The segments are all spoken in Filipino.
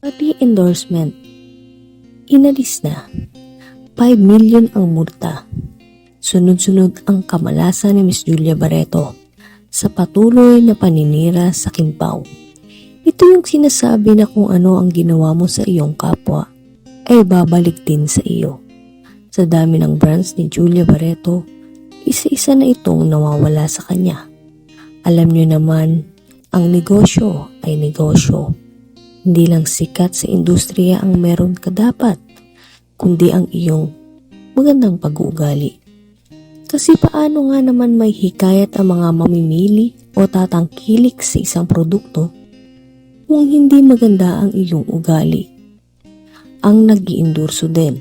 Pati endorsement. Inalis na. 5 million ang multa. Sunod-sunod ang kamalasan ni Miss Julia Barreto sa patuloy na paninira sa Kimpaw. Ito yung sinasabi na kung ano ang ginawa mo sa iyong kapwa ay babalik din sa iyo. Sa dami ng brands ni Julia Barreto, isa-isa na itong nawawala sa kanya. Alam niyo naman, ang negosyo ay negosyo. Hindi lang sikat sa industriya ang meron ka dapat, kundi ang iyong magandang pag-uugali. Kasi paano nga naman may hikayat ang mga mamimili o tatangkilik sa isang produkto kung hindi maganda ang iyong ugali? Ang nag din.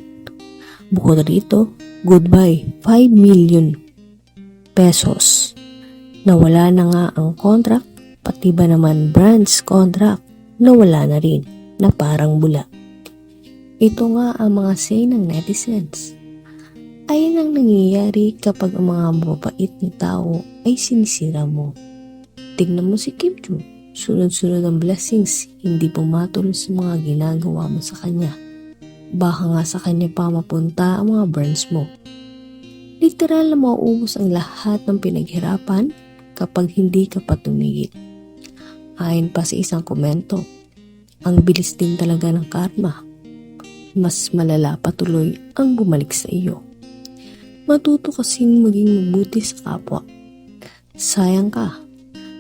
Bukod rito, goodbye 5 million pesos. Nawala na nga ang contract, pati ba naman brands contract, nawala na rin na parang bula. Ito nga ang mga say ng netizens. Ayan ang nangyayari kapag ang mga mababait na tao ay sinisira mo. Tingnan mo si Kim Chu, sunod-sunod ang blessings, hindi pumatol sa mga ginagawa mo sa kanya. Baka nga sa kanya pa mapunta ang mga burns mo. Literal na mauubos ang lahat ng pinaghirapan kapag hindi ka pa. Ayon pa sa isang komento, ang bilis din talaga ng karma. Mas malala pa tuloy ang bumalik sa iyo. Matuto kasing maging mabuti sa kapwa. Sayang ka,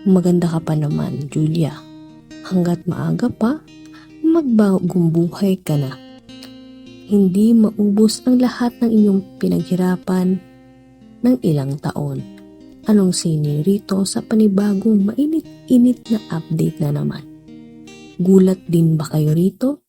maganda ka pa naman, Julia. Hanggat maaga pa, magbagong buhay ka na. Hindi maubos ang lahat ng inyong pinaghirapan ng ilang taon. Anong sini rito sa panibagong mainit-init na update na naman? Gulat din ba kayo rito?